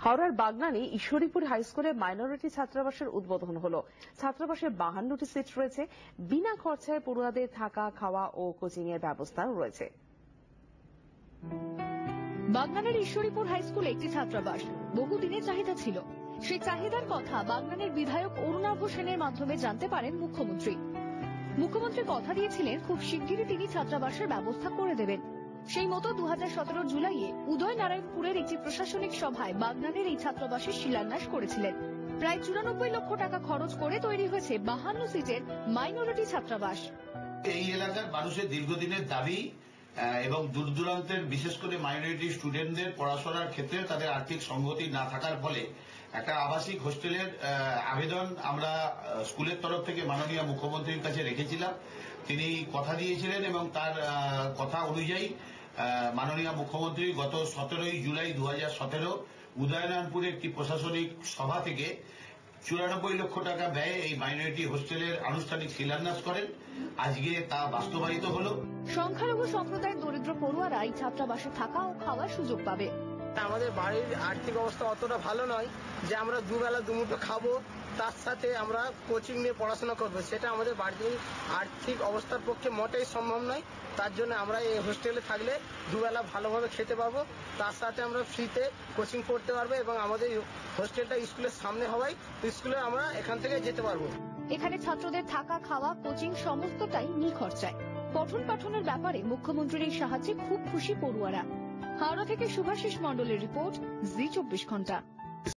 হাওড়ার বাগনানে ঈশ্বরীপুর হাই স্কুলে মাইনরিটি ছাত্রাবাসের উদ্বোধন হলো। ছাত্রাবাসে বাহান্নটি সিট রয়েছে। বিনা খরচায় পড়ুয়াদের থাকা, খাওয়া ও কোচিং এর ব্যবস্থাও রয়েছে। বাগনানের ঈশ্বরীপুর হাই স্কুলে একটি ছাত্রাবাস। বহুদিনের চাহিদা ছিল। সেই চাহিদার কথা বাগনানের বিধায়ক অরুণাভ সেনের মাধ্যমে জানতে পারেন মুখ্যমন্ত্রী। মুখ্যমন্ত্রী কথা দিয়েছিলেন, খুব শিগগিরই তিনি ছাত্রাবাসের ব্যবস্থা করে দেবেন। সেই মতো দু হাজার সতেরো জুলাইয়ে উদয় নারায়ণপুরের একটি প্রশাসনিক সভায় বাগনানের এই ছাত্রাবাসের শিলান্যাস করেছিলেন। প্রায় চুরানব্বই লক্ষ টাকা খরচ করে তৈরি হয়েছে বাহান্ন সিটের মাইনরিটি ছাত্রাবাস। এই এলাকার মানুষের দীর্ঘদিনের দাবি এবং দূর দূরান্তের বিশেষ করে মাইনরিটি স্টুডেন্টদের পড়াশোনার ক্ষেত্রে তাদের আর্থিক সংগতি না থাকার ফলে একটা আবাসিক হোস্টেলের আবেদন আমরা স্কুলের তরফ থেকে মাননীয় মুখ্যমন্ত্রীর কাছে রেখেছিলাম। তিনি কথা দিয়েছিলেন এবং তার কথা অনুযায়ী মাননীয় মুখ্যমন্ত্রী গত সতেরোই জুলাই দু হাজার সতেরো উদয়নারায়ণপুরে একটি প্রশাসনিক সভা থেকে চুরানব্বই লক্ষ টাকা ব্যয়ে এই মাইনরিটি হোস্টেলের আনুষ্ঠানিক শিলান্যাস করেন। আজকে তা বাস্তবায়িত হল। সংখ্যালঘু সম্প্রদায়ের দরিদ্র পড়ুয়ারা এই ছাত্রাবাসে থাকা ও খাওয়ার সুযোগ পাবে। আমাদের বাড়ির আর্থিক অবস্থা অতটা ভালো নয় যে আমরা দুবেলা দুমুঠো খাব। তার সাথে আমরা কোচিং নিয়ে পড়াশোনা করব। সেটা আমাদের বাড়ির আর্থিক অবস্থার পক্ষে মোটেই সম্ভব নয়। তার জন্য আমরা এই হোস্টেলে থাকলে দুবেলা ভালোভাবে খেতে পাবো তার সাথে আমরা ফ্রিতে কোচিং পড়তে পারব এবং আমাদের হোস্টেলটা স্কুলের সামনে হওয়ায় স্কুলে আমরা এখান থেকে যেতে পারব। এখানে ছাত্রদের থাকা, খাওয়া কোচিং সমস্তটাই নিখরচায় পঠন পাঠনের ব্যাপারে মুখ্যমন্ত্রীর এই সাহায্যে খুব খুশি পড়ুয়ারা। হাওড়া থেকে শুভাশিস মণ্ডলের রিপোর্ট, জি চব্বিশ ঘণ্টা।